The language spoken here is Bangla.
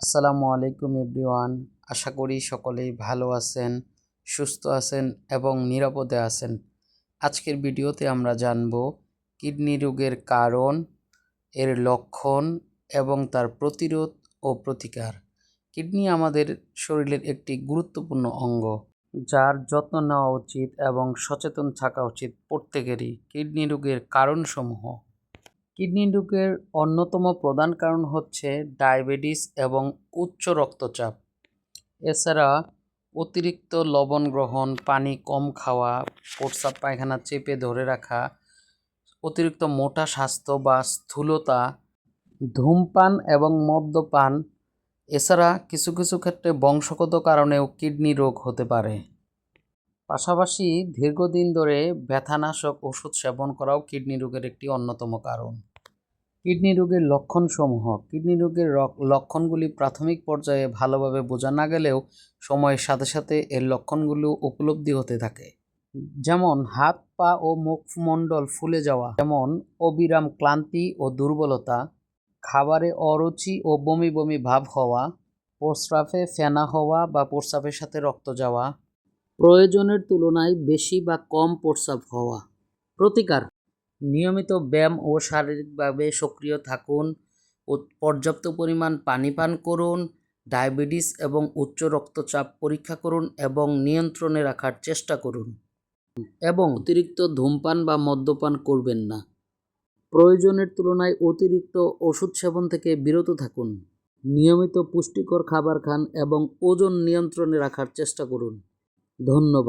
আসসালামু আলাইকুম এভরিওয়ান। আশা করি সকলেই ভালো আছেন, সুস্থ আছেন এবং নিরাপদে আছেন। আজকের ভিডিওতে আমরা জানব কিডনি রোগের কারণ, এর লক্ষণ এবং তার প্রতিরোধ ও প্রতিকার। কিডনি আমাদের শরীরের একটি গুরুত্বপূর্ণ অঙ্গ, যার যত্ন নেওয়া উচিত এবং সচেতন থাকা উচিত প্রত্যেকেরই কিডনি রোগের কারণসমূহ। কিডনি রোগের অন্যতম প্রধান কারণ হচ্ছে ডায়াবেটিস এবং উচ্চ রক্তচাপ। এছাড়া অতিরিক্ত লবণ গ্রহণ, পানি কম খাওয়া প্রস্রাব পায়খানা চেপে ধরে রাখা, অতিরিক্ত মোটা স্বাস্থ্য বা স্থূলতা, ধূমপান এবং মদ্যপান, এছাড়া কিছু কিছু ক্ষেত্রে বংশগত কারণেও কিডনি রোগ হতে পারে। পাশাপাশি দীর্ঘদিন ধরে ব্যথানাশক ওষুধ সেবন করাও কিডনি রোগের একটি অন্যতম কারণ। কিডনি রোগের লক্ষণসমূহ। কিডনি রোগের লক্ষণগুলি প্রাথমিক পর্যায়ে ভালোভাবে বোঝা না গেলেও সময়ের সাথে সাথে এর লক্ষণগুলো উপলব্ধি হতে থাকে। যেমন, হাত, পা ও মুখমণ্ডল ফুলে যাওয়া। যেমন, অবিরাম ক্লান্তি ও দুর্বলতা। খাবারে অরুচি ও বমি বমি ভাব হওয়া। প্রস্রাবে ফেনা হওয়া বা প্রস্রাবের সাথে রক্ত যাওয়া। প্রয়োজনের তুলনায় বেশি বা কম প্রস্রাব হওয়া। প্রতিকার নিয়মিত ব্যায়াম ও শারীরিকভাবে সক্রিয় থাকুন। পর্যাপ্ত পরিমাণ পানি পান করুন। ডায়াবেটিস এবং উচ্চ রক্তচাপ পরীক্ষা করুন এবং নিয়ন্ত্রণে রাখার চেষ্টা করুন। এবং অতিরিক্ত ধূমপান বা মদ্যপান করবেন না। প্রয়োজনের তুলনায় অতিরিক্ত ওষুধ সেবন থেকে বিরত থাকুন। নিয়মিত পুষ্টিকর খাবার খান এবং ওজন নিয়ন্ত্রণে রাখার চেষ্টা করুন। ধন্যবাদ।